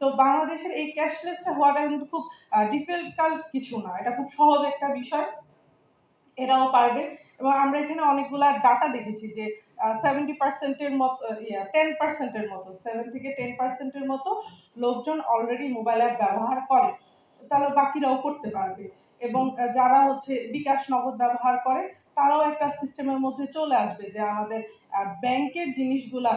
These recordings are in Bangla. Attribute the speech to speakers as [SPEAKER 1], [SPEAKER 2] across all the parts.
[SPEAKER 1] তো বাংলাদেশের এই ক্যাশলেসটা হওয়াটা কিন্তু খুব ডিফিকাল্ট কিছু না। এটা খুব সহজ একটা বিষয়। এরাও পারবে। এবং আমরা এখানে অনেকগুলা ডাটা দেখেছি যে সেভেন্টি পার্সেন্টের মতো টেন পার্সেন্টের মতো সেভেন থেকে টেন পার্সেন্টের মতো লোকজন অলরেডি মোবাইল অ্যাপ ব্যবহার করে। তাহলে বাকিরাও করতে পারবে। এবং যারা হচ্ছে বিকাশ নগদ ব্যবহার করে, তারাও একটা সিস্টেমের মধ্যে চলে আসবে যে আমাদের ব্যাংকের জিনিসগুলা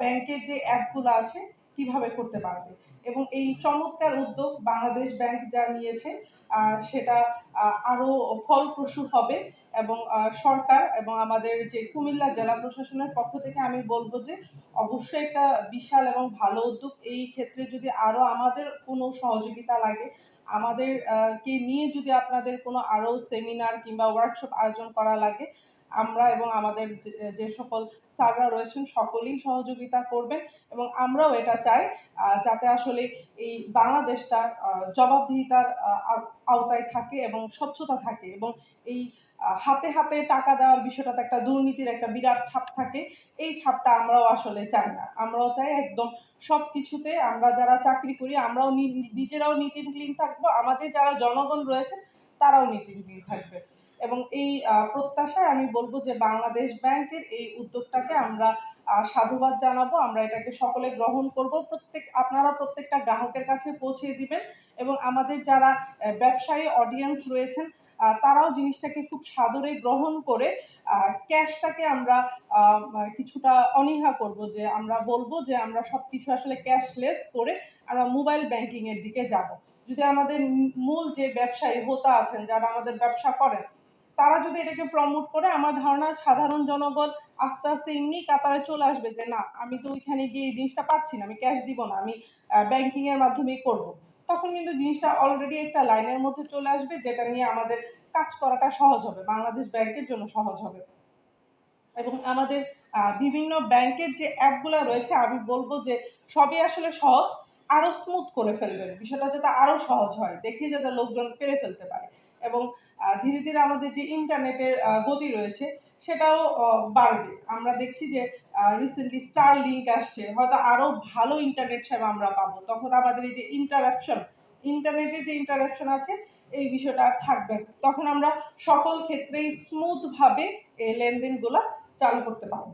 [SPEAKER 1] ব্যাংকের যে অ্যাপগুলো আছে কীভাবে করতে পারবে? এবং এই চমৎকার উদ্যোগ বাংলাদেশ ব্যাংক যা নিয়েছে সেটা আহ, আরও ফলপ্রসূ হবে এবং সরকার এবং আমাদের যে কুমিল্লা জেলা প্রশাসনের পক্ষ থেকে আমি বলব যে অবশ্যই একটা বিশাল এবং ভালো উদ্যোগ। এই ক্ষেত্রে যদি আরও আমাদের কোনো সহযোগিতা লাগে আমাদের কে নিয়ে যদি আপনাদের কোনো আরও সেমিনার কিংবা ওয়ার্কশপ আয়োজন করা লাগে আমরা এবং আমাদের যে- সকল স্যাররা রয়েছেন সকলেই সহযোগিতা করবেন এবং আমরাও এটা চাই যাতে আসলে এই বাংলাদেশটা জবাবদিহিতার আওতায় থাকে এবং স্বচ্ছতা থাকে এবং এই হাতে হাতে টাকা দেওয়ার বিষয়টাতে একটা দুর্নীতির একটা বিরাট ছাপ থাকে, এই ছাপটা আমরাও আসলে চাই না। আমরাও চাই একদম সব কিছুতে আমরা যারা চাকরি করি, আমরাও নিজেরাও নিট ক্লিন থাকব, আমাদের যারা জনগণ রয়েছে তারাও নিট ক্লিন থাকবে। এবং এই প্রত্যাশায় আমি বলব যে বাংলাদেশ ব্যাংকের এই উদ্যোগটাকে আমরা সাধুবাদ জানাব। আমরা এটাকে সকলে গ্রহণ করব। প্রত্যেক আপনারা প্রত্যেকটা গ্রাহকের কাছে পৌঁছে দিবেন এবং আমাদের যারা ব্যবসায়ী অডিয়েন্স রয়েছেন তারাও জিনিসটাকে খুব সাদরে গ্রহণ করে ক্যাশটাকে আমরা কিছুটা অনীহা করব যে আমরা বলব যে আমরা সব কিছু আসলে ক্যাশলেস করে আমরা মোবাইল ব্যাংকিংয়ের দিকে যাব। যদি আমাদের মূল যে ব্যবসায়ী হোতা আছেন, যারা আমাদের ব্যবসা করেন তারা যদি এটাকে প্রমোট করে, আমার ধারণা সাধারণ জনগণ আস্তে আস্তে এমনি কাতারে চলে আসবে যে, না, আমি তো ওইখানে গিয়ে এই জিনিসটা পাচ্ছি না, আমি ক্যাশ দিব না, আমি ব্যাংকিং এর মাধ্যমেই করব। তখন কিন্তু জিনিসটা অলরেডি একটা লাইনের মধ্যে চলে আসবে, যেটা নিয়ে আমাদের কাজ করাটা সহজ হবে, বাংলাদেশ ব্যাংকের জন্য সহজ হবে। এবং আমাদের বিভিন্ন ব্যাংকের যে অ্যাপগুলো রয়েছে, আমি বলব যে, সবই আসলে সহজ, আরও স্মুথ করে ফেলবেন। বিষয়টা যাতে আরও সহজ হয়, দেখে যাতে লোকজন পেরে ফেলতে পারে। এবং ধীরে ধীরে আমাদের যে ইন্টারনেটের গতি রয়েছে, সেটাও বাড়বে। আমরা দেখছি যে রিসেন্টলি স্টার লিঙ্ক আসছে, হয়তো আরও ভালো ইন্টারনেট সেবা আমরা পাবো। তখন আমাদের এই যে ইন্টারাপশন ইন্টারনেটের যে ইন্টারাপশন আছে, এই বিষয়টা আর থাকবে। তখন আমরা সকল ক্ষেত্রেই স্মুথ ভাবে এই লেনদেনগুলো চালু করতে পারব।